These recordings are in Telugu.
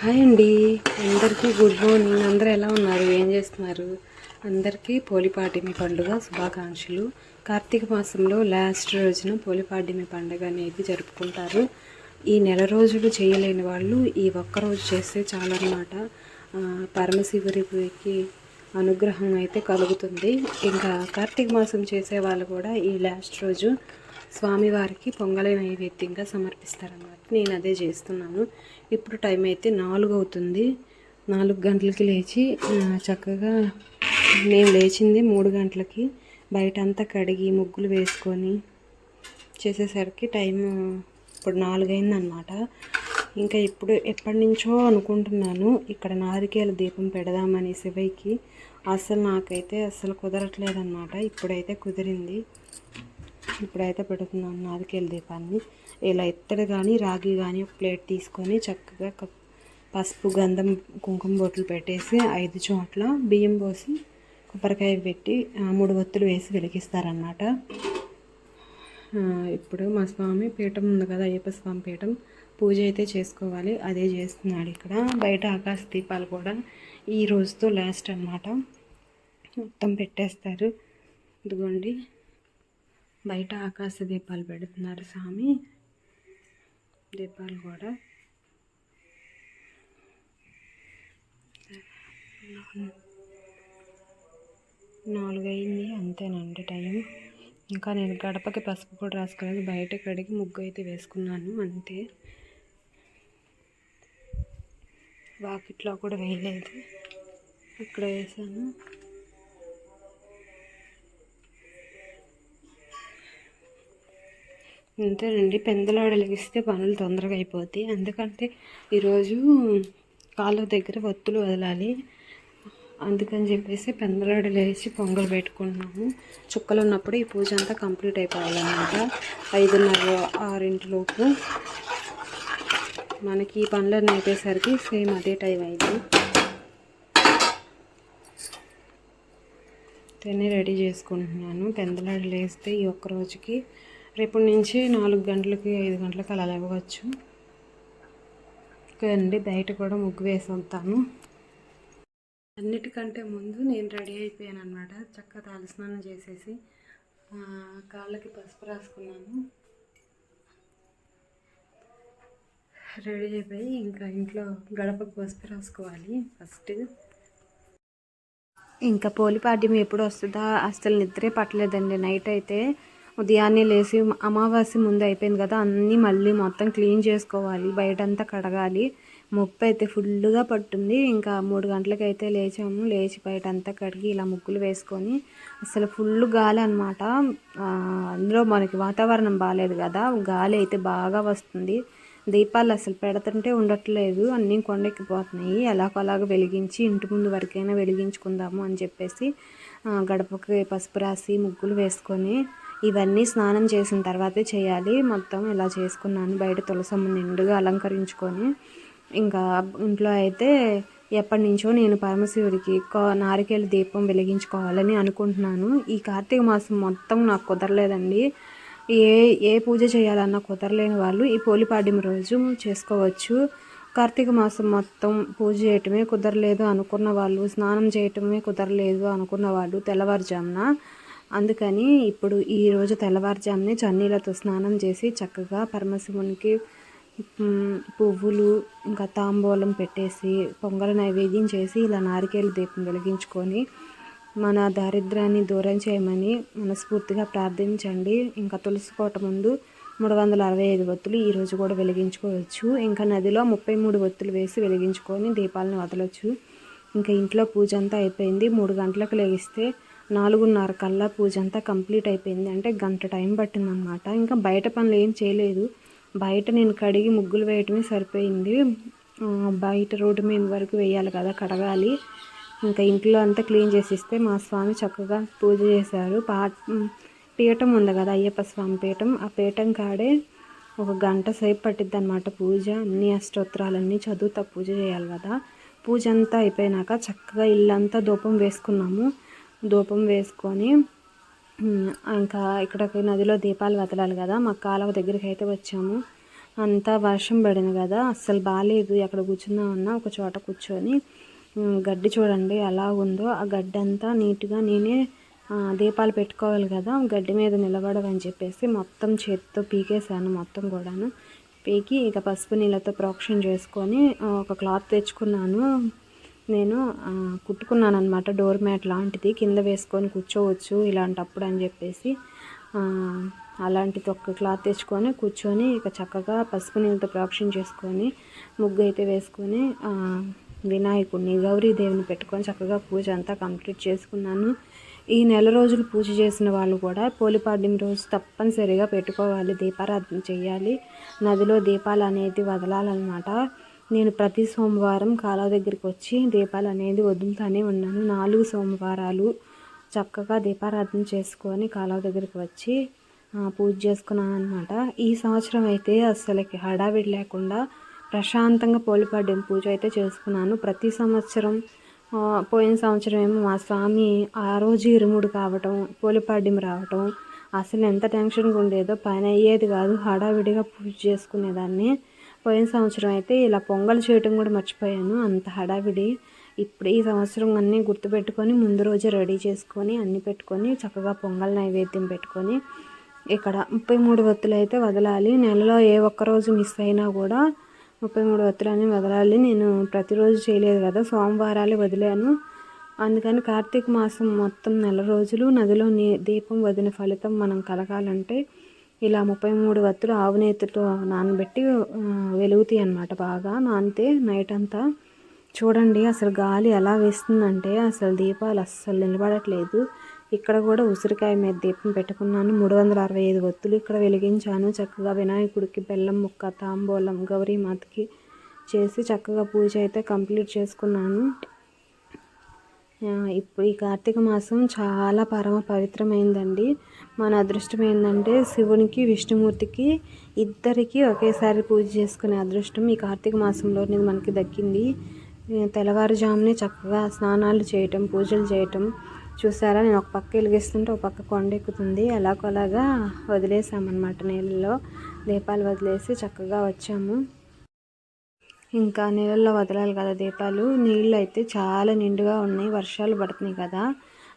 హాయ్ అండి. అందరికీ గుడ్ మార్నింగ్. అందరూ ఎలా ఉన్నారు? ఏం చేస్తున్నారు? అందరికీ పోలిపాటిమి పండుగ శుభాకాంక్షలు. కార్తీక మాసంలో లాస్ట్ రోజున పోలిపాటిమి పండుగ అనేది జరుపుకుంటారు. ఈ నెల రోజులు చేయలేని వాళ్ళు ఈ ఒక్క రోజు చేస్తే చాలన్నమాట. ఆ, పరమశివుడికి అనుగ్రహం అయితే కలుగుతుంది. ఇంకా కార్తీక మాసం చేసే వాళ్ళు కూడా ఈ లాస్ట్ రోజు స్వామివారికి పొంగలి నైవేద్యంగా సమర్పిస్తారన్నమాట. నేను అదే చేస్తున్నాను. ఇప్పుడు టైం అయితే నాలుగు అవుతుంది. నాలుగు గంటలకి లేచి చక్కగా నేను లేచింది మూడు గంటలకి. బయట అంతా కడిగి ముగ్గులు వేసుకొని చేసేసరికి టైం ఇప్పుడు నాలుగైందనమాట ఇంకా ఇప్పుడు ఎప్పటి నుంచో అనుకుంటున్నాను ఇక్కడ నారికేల దీపం పెడదామని శివయ్యకి. అసలు నాకైతే అసలు కుదరట్లేదన్నమాట. ఇప్పుడైతే కుదిరింది. ఇప్పుడైతే పెడుతున్నాను నారికేల దీపాన్ని. ఇలా ఇత్తడి కానీ రాగి కానీ ఒక ప్లేట్ తీసుకొని చక్కగా పసుపు గంధం కుంకుమ బొట్లు పెట్టేసి ఐదు చోట్ల బియ్యం పోసి కొబ్బరికాయ పెట్టి మూడు ఒత్తులు వేసి వెలిగిస్తారన్నమాట. ఇప్పుడు మా స్వామి పీఠం ఉంది కదా అయ్యప్ప స్వామి పీఠం. పూజ అయితే చేసుకోవాలి. అదే చేస్తున్నాడు ఇక్కడ. బయట ఆకాశ దీపాలు కూడా ఈ రోజుతో లాస్ట్ అన్నమాట. మొత్తం పెట్టేస్తారు. ఇదిగోండి. బయట ఆకాశ దీపాలు పెడుతున్నారు స్వామి. దీపాలు కూడా. నాలుగు అయింది అంతేనండి టైం. ఇంకా నేను గడపకి పసుపు కూడా రాసుకోలేదు. బయట కడిగి ముగ్గు అయితే వేసుకున్నాను అంతే. వాకిట్లో కూడా వేయలేదు. ఇక్కడ వేసాను. అంతేనండి. పెందలాడలిగిస్తే పనులు తొందరగా అయిపోతాయి. ఎందుకంటే ఈరోజు కాలువ దగ్గర ఒత్తులు వదలాలి. అందుకని చెప్పేసి పెందలాడు లేచి పొంగల్ పెట్టుకుంటున్నాము. చుక్కలు ఉన్నప్పుడు ఈ పూజ అంతా కంప్లీట్ అయిపోవాలన్నమాట. ఐదున్నర ఆరింటిలోపు మనకి ఈ పనులన్నీ అయిపోయేసరికి సేమ్ అదే టైం అయింది. తిని రెడీ చేసుకుంటున్నాను. పెందలాడు లేస్తే ఈ ఒక్క రోజుకి రేపటి నుంచి నాలుగు గంటలకి ఐదు గంటలకు అలా లేవచ్చు అండి బయట కూడా ముగ్గు వేసి ఉంటాను అన్నిటికంటే ముందు నేను రెడీ అయిపోయాను అనమాట చక్కగా తలస్నానం చేసేసి కాళ్ళకి పసుపు రాసుకున్నాను. రెడీ అయిపోయి ఇంకా ఇంట్లో గడపకు పసుపు రాసుకోవాలి ఫస్ట్. ఇంకా పోలిపాడ్యం ఎప్పుడు వస్తుందా? అసలు నిద్రే పట్టలేదండి. నైట్ అయితే ఉదయాన్నే లేచి అమావాస్య ముందు అయిపోయింది కదా అన్నీ మళ్ళీ మొత్తం క్లీన్ చేసుకోవాలి బయటంతా కడగాలి. ముప్పు అయితే ఫుల్గా పట్టుంది. ఇంకా మూడు గంటలకు అయితే లేచాము. లేచి బయట అంతా కడిగి ఇలా ముగ్గులు వేసుకొని అసలు ఫుల్ గాలి అనమాట అందులో మనకి వాతావరణం బాగాలేదు కదా గాలి అయితే బాగా వస్తుంది. దీపాలు అసలు పెడుతుంటే ఉండట్లేదు. అన్నీ కొండెక్కిపోతున్నాయి. ఎలాగోలాగా వెలిగించి ఇంటి ముందు వరకైనా వెలిగించుకుందాము అని చెప్పేసి గడపకి పసుపు రాసి ముగ్గులు వేసుకొని ఇవన్నీ స్నానం చేసిన తర్వాతే చేయాలి. మొత్తం ఇలా చేసుకున్నాను. బయట తులసమ్మ నిండుగా అలంకరించుకొని. ఇంకా ఇంట్లో అయితే ఎప్పటి నుంచో నేను పరమశివుడికి నారికేళ దీపం వెలిగించుకోవాలని అనుకుంటున్నాను. ఈ కార్తీక మాసం మొత్తం నాకు కుదరలేదండి. ఏ ఏ పూజ చేయాలన్నా కుదరలేని వాళ్ళు ఈ పోలిపాడ్యం రోజు చేసుకోవచ్చు. కార్తీక మాసం మొత్తం పూజ చేయటమే కుదరలేదు అనుకున్న వాళ్ళు స్నానం చేయటమే కుదరలేదు అనుకున్న వాళ్ళు తెల్లవారుజామున అందుకని ఇప్పుడు ఈరోజు తెల్లవారుజామునే చన్నీళ్ళతో స్నానం చేసి చక్కగా పరమశివునికి పువ్వులు ఇంకా తాంబూలం పెట్టేసి పొంగల్ నైవేద్యం చేసి ఇలా నారికేల దీపం వెలిగించుకొని మన దారిద్ర్యాన్ని దూరం చేయమని మనస్ఫూర్తిగా ప్రార్థించండి. ఇంకా తులసి కోట ముందు మూడు వందల అరవై ఐదు ఒత్తులు ఈరోజు కూడా వెలిగించుకోవచ్చు. ఇంకా నదిలో ముప్పై మూడు ఒత్తులు వేసి వెలిగించుకొని దీపాలను వదలొచ్చు. ఇంకా ఇంట్లో పూజ అంతా అయిపోయింది. మూడు గంటలకు లేగిస్తే నాలుగున్నర కల్లా పూజ అంతా కంప్లీట్ అయిపోయింది. అంటే గంట టైం పట్టిందనమాట ఇంకా బయట పనులు ఏం చేయలేదు. బయట నేను కడిగి ముగ్గులు వేయటమే సరిపోయింది. బయట రోడ్డు మీద వరకు వేయాలి కదా కడగాలి. ఇంకా ఇంట్లో అంతా క్లీన్ చేసి ఇస్తే మా స్వామి చక్కగా పూజ చేశారు. పా పీఠం ఉంది కదా అయ్యప్ప స్వామి పీఠం. ఆ పీఠం కాడే ఒక గంట సేపు పట్టిద్ది అనమాట పూజ. అన్ని అష్టోత్తరాలన్నీ చదువుతా పూజ చేయాలి కదా. పూజ అంతా అయిపోయినాక చక్కగా ఇల్లంతా ధూపం వేసుకున్నాము. ధూపం వేసుకొని ఇంకా ఇక్కడ నదిలో దీపాలు వదలాలి కదా మా కాలువ దగ్గరికి అయితే వచ్చాము. అంతా వర్షం పడింది కదా అస్సలు బాగాలేదు ఎక్కడ కూర్చుందామన్నా ఒక చోట కూర్చొని గడ్డి చూడండి ఎలా ఉందో. ఆ గడ్డి అంతా నీట్గా నేనే దీపాలు పెట్టుకోవాలి కదా గడ్డి మీద నిలబడవని చెప్పేసి మొత్తం చేతితో పీకేసాను మొత్తం కూడాను. పీకి ఇక పసుపు నీళ్ళతో ప్రోక్షణ చేసుకొని ఒక క్లాత్ తెచ్చుకున్నాను. నేను కుట్టుకున్నాను అనమాట డోర్ మ్యాట్ లాంటిది. కింద వేసుకొని కూర్చోవచ్చు ఇలాంటప్పుడు అని చెప్పేసి అలాంటిది ఒక క్లాత్ తెచ్చుకొని కూర్చొని ఇక చక్కగా పసుపు నీళ్ళతో ప్రోక్షణ చేసుకొని ముగ్గు అయితే వేసుకొని వినాయకుడిని గౌరీదేవిని పెట్టుకొని చక్కగా పూజ అంతా కంప్లీట్ చేసుకున్నాను. ఈ నెల రోజులు పూజ చేసిన వాళ్ళు కూడా పోలిపాడ్యం రోజు తప్పనిసరిగా పెట్టుకోవాలి దీపారాధన చేయాలి. నదిలో దీపాలు అనేది వదలాలన్నమాట. నేను ప్రతి సోమవారం కాలువ దగ్గరికి వచ్చి దీపాలు అనేది వదులుతూనే ఉన్నాను. నాలుగు సోమవారాలు చక్కగా దీపారాధన చేసుకొని కాలువ దగ్గరికి వచ్చి పూజ చేసుకున్నాను అనమాట ఈ సంవత్సరం అయితే అస్సలకి హడావిడి లేకుండా ప్రశాంతంగా పోలిపాడ్యం పూజ అయితే చేసుకున్నాను. ప్రతి సంవత్సరం పోయిన సంవత్సరం ఏమో మా స్వామి ఆ రోజు ఇరుముడు కావటం పోలిపాడ్యం రావటం అసలు ఎంత టెన్షన్గా ఉండేదో పని అయ్యేది కాదు హడావిడిగా పూజ చేసుకునేదాన్ని. పోయిన సంవత్సరం అయితే ఇలా పొంగల్ చేయటం కూడా మర్చిపోయాను. అంత హడావిడి. ఇప్పుడు ఈ సంవత్సరం అన్నీ గుర్తుపెట్టుకొని ముందు రోజే రెడీ చేసుకొని అన్నీ పెట్టుకొని చక్కగా పొంగల్ నైవేద్యం పెట్టుకొని ఇక్కడ ముప్పై మూడు వత్తులు అయితే వదలాలి. నెలలో ఏ ఒక్క రోజు మిస్ అయినా కూడా ముప్పై మూడు వత్తులని వదలాలి. నేను ప్రతిరోజు చేయలేదు కదా. సోమవారాలు వదిలాను. అందుకని కార్తీక మాసం మొత్తం నెల రోజులు నదిలో నీ దీపం వదిన ఫలితం మనం కలగాలంటే ఇలా ముప్పై మూడు వత్తులు ఆవు నేతితో నానబెట్టి వెలుగుతాయి అన్నమాట బాగా. నానితే నైట్ అంతా చూడండి అసలు గాలి ఎలా వేస్తుందంటే అసలు దీపాలు అస్సలు నిలబడట్లేదు. ఇక్కడ కూడా ఉసిరికాయ మీద దీపం పెట్టుకున్నాను. మూడు వందల అరవై ఐదు ఒత్తులు ఇక్కడ వెలిగించాను. చక్కగా వినాయకుడికి బెల్లం ముక్క తాంబూలం గౌరీమాతకి చేసి చక్కగా పూజ అయితే కంప్లీట్ చేసుకున్నాను. ఇప్పుడు ఈ కార్తీక మాసం చాలా పరమ పవిత్రమైందండి. మన అదృష్టం ఏంటంటే శివునికి విష్ణుమూర్తికి ఇద్దరికి ఒకేసారి పూజ చేసుకునే అదృష్టం ఈ కార్తీక మాసంలోనే మనకి దక్కింది. తెల్లవారుజామునే చక్కగా స్నానాలు చేయటం పూజలు చేయటం చూసారా? నేను ఒక పక్క వెలిగిస్తుంటే ఒక పక్క కొండెక్కుతుంది ఎలాగోలాగా వదిలేసామన్నమాట నీళ్ళలో. దీపాలు వదిలేసి చక్కగా వచ్చాము. ఇంకా నీళ్ళల్లో వదలాలి కదా దీపాలు. నీళ్ళు అయితే చాలా నిండుగా ఉన్నాయి. వర్షాలు పడుతున్నాయి కదా.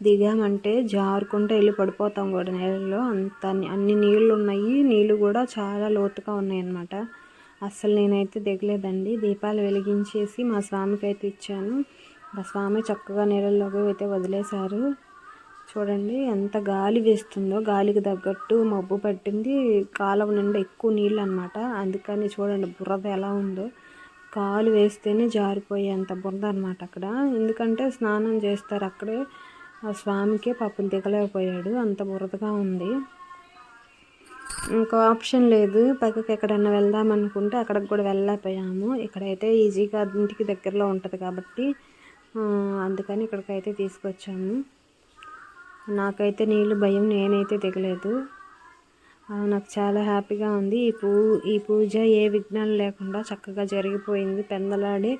దిగామంటే జారుకుంటూ వెళ్ళి పడిపోతాం కూడా నీళ్ళలో అంత అన్ని నీళ్ళు ఉన్నాయి నీళ్ళు కూడా చాలా లోతుగా ఉన్నాయి అన్నమాట అస్సలు నేనైతే దిగలేదండి. దీపాలు వెలిగించేసి మా స్వామికి అయితే ఇచ్చాను. మా స్వామి చక్కగా నీళ్ళలోకి అయితే వదిలేశారు. చూడండి ఎంత గాలి వేస్తుందో. గాలికి తగ్గట్టు మబ్బు పట్టింది. కాలువ నిండా ఎక్కువ నీళ్ళు అనమాట అందుకని చూడండి బురద ఎలా ఉందో. కాలు వేస్తేనే జారిపోయేంత బురద అనమాట అక్కడ. ఎందుకంటే స్నానం చేస్తారు అక్కడే. ఆ స్వామికే పాపం దిగలేకపోయాడు. అంత బురదగా ఉంది. ఇంకో ఆప్షన్ లేదు. పక్కకి ఎక్కడన్నా వెళ్దాం అనుకుంటే అక్కడికి కూడా వెళ్ళలేకపోయాము. ఇక్కడైతే ఈజీగా ఇంటికి దగ్గరలో ఉంటుంది కాబట్టి అందుకని ఇక్కడికైతే తీసుకొచ్చాము. నాకైతే నీళ్ళు భయం నేనైతే దిగలేదు. నాకు చాలా హ్యాపీగా ఉంది. ఈ పూ ఈ పూజ ఏ విఘ్నాలు లేకుండా చక్కగా జరిగిపోయింది. పెందలాడే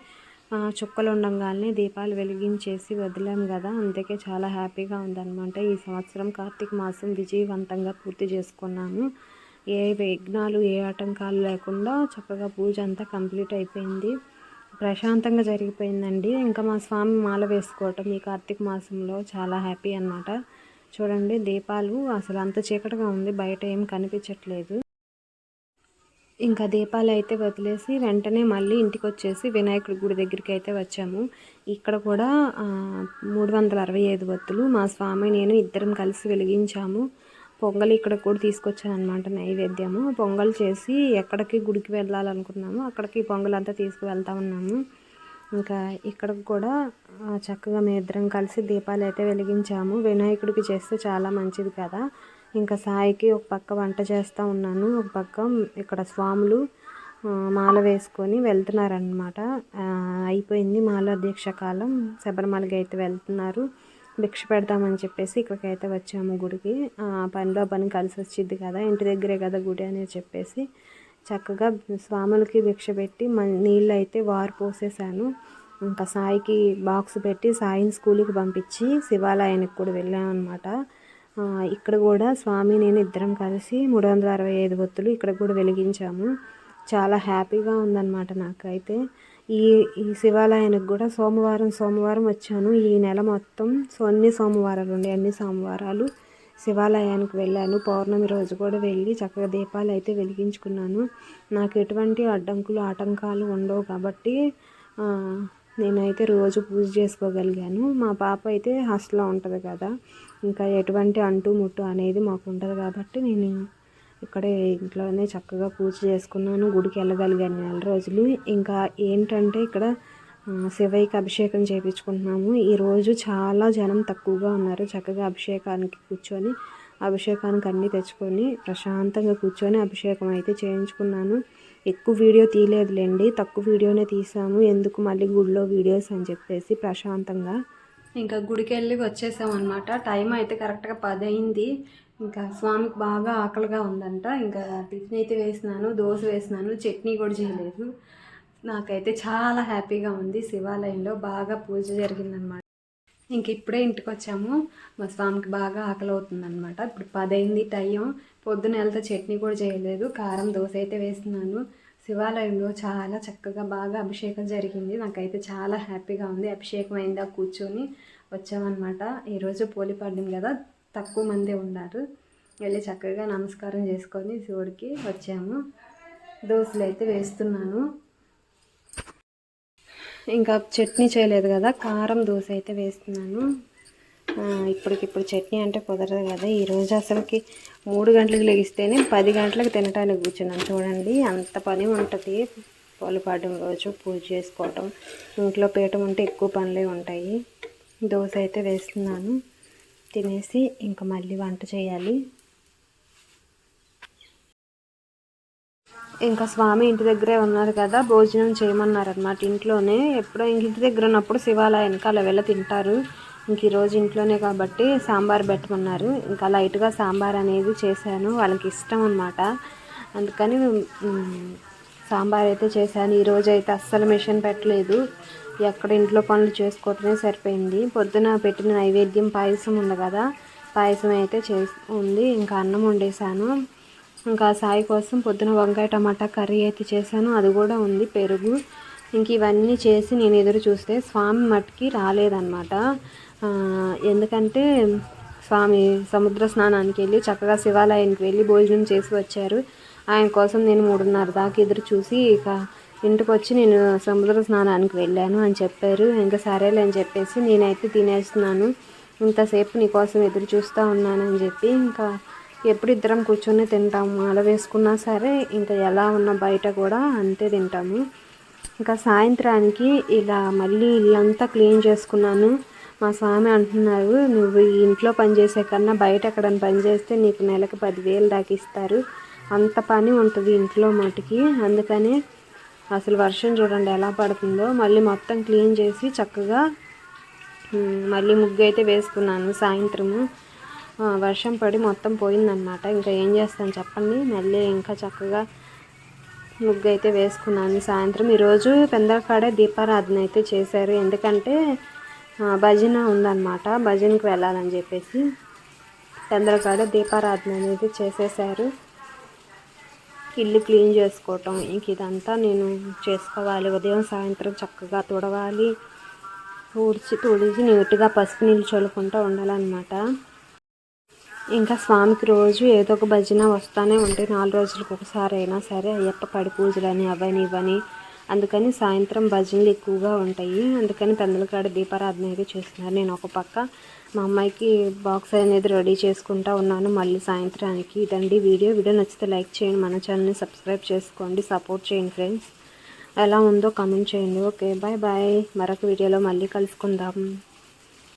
చుక్కలు ఉండంగానే దీపాలు వెలిగించేసి వదిలాం కదా అందుకే చాలా హ్యాపీగా ఉందన్నమాట. ఈ సంవత్సరం కార్తీక మాసం విజయవంతంగా పూర్తి చేసుకున్నాము. ఏ విఘ్నాలు ఏ ఆటంకాలు లేకుండా చక్కగా పూజ అంతా కంప్లీట్ అయిపోయింది. ప్రశాంతంగా జరిగిపోయిందండి. ఇంకా మా స్వామి మాల వేసుకోవటం ఈ కార్తీక మాసంలో చాలా హ్యాపీ అన్నమాట. చూడండి దీపాలు అసలు అంత చీకటిగా ఉంది. బయట ఏం కనిపించట్లేదు. ఇంకా దీపాలు అయితే వదిలేసి వెంటనే మళ్ళీ ఇంటికి వచ్చేసి వినాయకుడి గుడి దగ్గరికి అయితే వచ్చాము. ఇక్కడ కూడా మూడు వందల అరవై ఐదు వత్తులు మా స్వామి నేను ఇద్దరం కలిసి వెలిగించాము. పొంగల్ ఇక్కడ కూడా తీసుకొచ్చాను అనమాట నైవేద్యము. పొంగల్ చేసి ఎక్కడికి గుడికి వెళ్ళాలనుకున్నాము అక్కడికి పొంగల్ అంతా తీసుకువెళ్తా ఉన్నాము. ఇంకా ఇక్కడ కూడా చక్కగా మేము ఇద్దరం కలిసి దీపాలు అయితే వెలిగించాము. వినాయకుడికి చేస్తే చాలా మంచిది కదా. ఇంకా సాయికి ఒక పక్క వంట చేస్తూ ఉన్నాను. ఒక పక్క ఇక్కడ స్వాములు మాల వేసుకొని వెళ్తున్నారనమాట అయిపోయింది మాల దీక్ష కాలం. శబరిమలకి అయితే వెళ్తున్నారు. భిక్ష పెడతామని చెప్పేసి ఇక్కడికైతే వచ్చాము గుడికి. పనిలో పని కలిసి వచ్చింది కదా ఇంటి దగ్గరే కదా గుడి అని చెప్పేసి చక్కగా స్వాములకి భిక్ష పెట్టి మ నీళ్ళు అయితే వారు పోసేసాను ఇంకా సాయికి బాక్స్ పెట్టి సాయిని స్కూల్కి పంపించి శివాలయానికి కూడా వెళ్ళాం అనమాట ఇక్కడ కూడా స్వామి నేను ఇద్దరం కలిసి మూడు వందల అరవై ఐదు ఒత్తులు ఇక్కడ కూడా వెలిగించాము. చాలా హ్యాపీగా ఉందన్నమాట నాకైతే. ఈ ఈ శివాలయానికి కూడా సోమవారం సోమవారం వచ్చాను. ఈ నెల మొత్తం సో అన్ని సోమవారాలు ఉండే అన్ని సోమవారాలు శివాలయానికి వెళ్ళాను. పౌర్ణమి రోజు కూడా వెళ్ళి చక్కగా దీపాలు అయితే వెలిగించుకున్నాను. నాకు ఎటువంటి అడ్డంకులు ఆటంకాలు ఉండవు కాబట్టి నేనైతే రోజు పూజ చేసుకోగలిగాను. మా పాప అయితే హాస్టల్లో ఉంటుంది కదా. ఇంకా ఎటువంటి అంటు ముట్టు అనేది మాకు ఉండదు కాబట్టి నేను ఇక్కడే ఇంట్లోనే చక్కగా పూజ చేసుకున్నాను. గుడికి వెళ్ళగలిగాను నెల రోజులు. ఇంకా ఏంటంటే ఇక్కడ శివయ్యకి అభిషేకం చేయించుకుంటున్నాము ఈరోజు చాలా జనం తక్కువగా ఉన్నారు. చక్కగా అభిషేకానికి కూర్చొని అభిషేకానికి అన్నీ తెచ్చుకొని ప్రశాంతంగా కూర్చొని అభిషేకం అయితే చేయించుకున్నాను. ఎక్కువ వీడియో తీయలేదులేండి తక్కువ వీడియోనే తీసాము ఎందుకు మళ్ళీ గుడిలో వీడియోస్ అని చెప్పేసి ప్రశాంతంగా. ఇంకా గుడికి వెళ్ళి వచ్చేసామన్నమాట. టైం అయితే కరెక్ట్గా పది అయింది ఇంకా స్వామికి బాగా ఆకలిగా ఉందంట. ఇంకా టిఫిన్ అయితే వేసినాను దోశ వేసినాను చట్నీ కూడా చేయలేదు. నాకైతే చాలా హ్యాపీగా ఉంది శివాలయంలో బాగా పూజ జరిగిందనమాట ఇంక ఇప్పుడే ఇంటికి వచ్చాము మా స్వామికి బాగా ఆకలి అవుతుందనమాట ఇప్పుడు పదైంది టైం. పొద్దున వెళ్తే చట్నీ కూడా చేయలేదు కారం దోశ అయితే వేస్తున్నాను. శివాలయంలో చాలా చక్కగా బాగా అభిషేకం జరిగింది. నాకైతే చాలా హ్యాపీగా ఉంది. అభిషేకం అయిందా కూర్చొని వచ్చామన్నమాట. ఈరోజు పోలి పడ్డం కదా తక్కువ మంది ఉన్నారు. వెళ్ళి చక్కగా నమస్కారం చేసుకొని శివుడికి వచ్చాము. దోశలు అయితే వేస్తున్నాను. ఇంకా చట్నీ చేయలేదు కదా కారం దోశ అయితే వేస్తున్నాను. ఇప్పటికిప్పుడు చట్నీ అంటే కుదరదు కదా. ఈరోజు అసలుకి మూడు గంటలకు లెగిస్తేనే పది గంటలకు తినడానికి కూర్చున్నాను చూడండి అంత పని ఉంటుంది. పాలు పాడడం రోజు పూజ చేసుకోవటం ఇంట్లో పీఠం ఉంటే ఎక్కువ పనులే ఉంటాయి. దోశ అయితే వేస్తున్నాను. తినేసి ఇంకా మళ్ళీ వంట చేయాలి. ఇంకా స్వామి ఇంటి దగ్గరే ఉన్నారు కదా భోజనం చేయమన్నారనమాట ఇంట్లోనే. ఎప్పుడో ఇంటి దగ్గర ఉన్నప్పుడు శివాలయానికి అలా వెళ్ళ తింటారు. ఇంక ఈరోజు ఇంట్లోనే కాబట్టి సాంబార్ పెట్టమన్నారు. ఇంకా లైట్గా సాంబార్ అనేది చేశాను. వాళ్ళకి ఇష్టం అనమాట అందుకని సాంబార్ అయితే చేశాను. ఈరోజు అయితే అస్సలు మిషన్ పెట్టలేదు. ఎక్కడ ఇంట్లో పనులు చేసుకోవటమే సరిపోయింది. పొద్దున పెట్టిన నైవేద్యం పాయసం ఉంది కదా పాయసం అయితే చే ఉంది. ఇంకా అన్నం వండేసాను ఇంకా సాయి కోసం పొద్దున వంకాయ టమాటా కర్రీ అయితే చేశాను. అది కూడా ఉంది పెరుగు. ఇంక ఇవన్నీ చేసి నేను ఎదురు చూస్తే స్వామి మట్టికి రాలేదన్నమాట. ఎందుకంటే స్వామి సముద్ర స్నానానికి వెళ్ళి చక్కగా శివాలయానికి వెళ్ళి భోజనం చేసి వచ్చారు. ఆయన కోసం నేను మూడున్నర దాకా ఎదురు చూసి ఇక ఇంటికి వచ్చి నేను సముద్ర స్నానానికి వెళ్ళాను అని చెప్పారు. ఇంకా సరేలే అని చెప్పేసి నేనైతే తినేస్తున్నాను. ఇంతసేపు నీకోసం ఎదురు చూస్తూ ఉన్నానని చెప్పి ఇంకా ఎప్పుడు ఇద్దరం కూర్చొని తింటాము. అలా వేసుకున్నా సరే ఇంకా ఎలా ఉన్న బయట కూడా అంతే తింటాము. ఇంకా సాయంత్రానికి ఇలా మళ్ళీ ఇల్లంతా క్లీన్ చేసుకున్నాను. మా స్వామి అంటున్నారు నువ్వు ఇంట్లో పనిచేసే కన్నా బయట ఎక్కడైనా పని చేస్తే నీకు నెలకు పదివేలు దాకా ఇస్తారు. అంత పని ఉంటుంది ఇంట్లో మటుకి. అందుకని అసలు వర్షం చూడండి ఎలా పడుతుందో. మళ్ళీ మొత్తం క్లీన్ చేసి చక్కగా మళ్ళీ ముగ్గు అయితే వేసుకున్నాను సాయంత్రము. వర్షం పడి మొత్తం పోయిందనమాట ఇంకా ఏం చేస్తాను చెప్పండి. మళ్ళీ ఇంకా చక్కగా ముగ్గు అయితే వేసుకున్నాను సాయంత్రం. ఈరోజు పెందలకాడే దీపారాధన అయితే చేశారు. ఎందుకంటే భజన ఉందన్నమాట. భజనకి వెళ్ళాలని చెప్పేసి పెందలకాడ దీపారాధన అనేది చేసేసారు ఇల్లు క్లీన్ చేసుకోవటం ఇంక ఇదంతా నేను చేసుకోవాలి. ఉదయం సాయంత్రం చక్కగా తుడవాలి. ఊడ్చి తుడిచి నీట్గా పసుపు నీళ్ళు చల్లుకుంటూ ఉండాలన్నమాట. ఇంకా స్వామికి రోజు ఏదో ఒక భజన వస్తూనే ఉంటాయి నాలుగు రోజులకు ఒకసారి అయినా సరే అయ్యప్ప పడి పూజలని అవని ఇవని అందుకని సాయంత్రం భజనలు ఎక్కువగా ఉంటాయి. అందుకని పెందలకాడ దీపారాధన అయితే చేస్తున్నారు. నేను ఒక పక్క మా అమ్మాయికి బాక్స్ అనేది రెడీ చేసుకుంటా ఉన్నాను. మళ్ళీ సాయంత్రానికి ఇదండి వీడియో. వీడియో నచ్చితే లైక్ చేయండి. మన ఛానల్ని సబ్స్క్రైబ్ చేసుకోండి. సపోర్ట్ చేయండి ఫ్రెండ్స్. ఎలా ఉందో కమెంట్ చేయండి. Okay bye bye. మరొక వీడియోలో మళ్ళీ కలుసుకుందాం.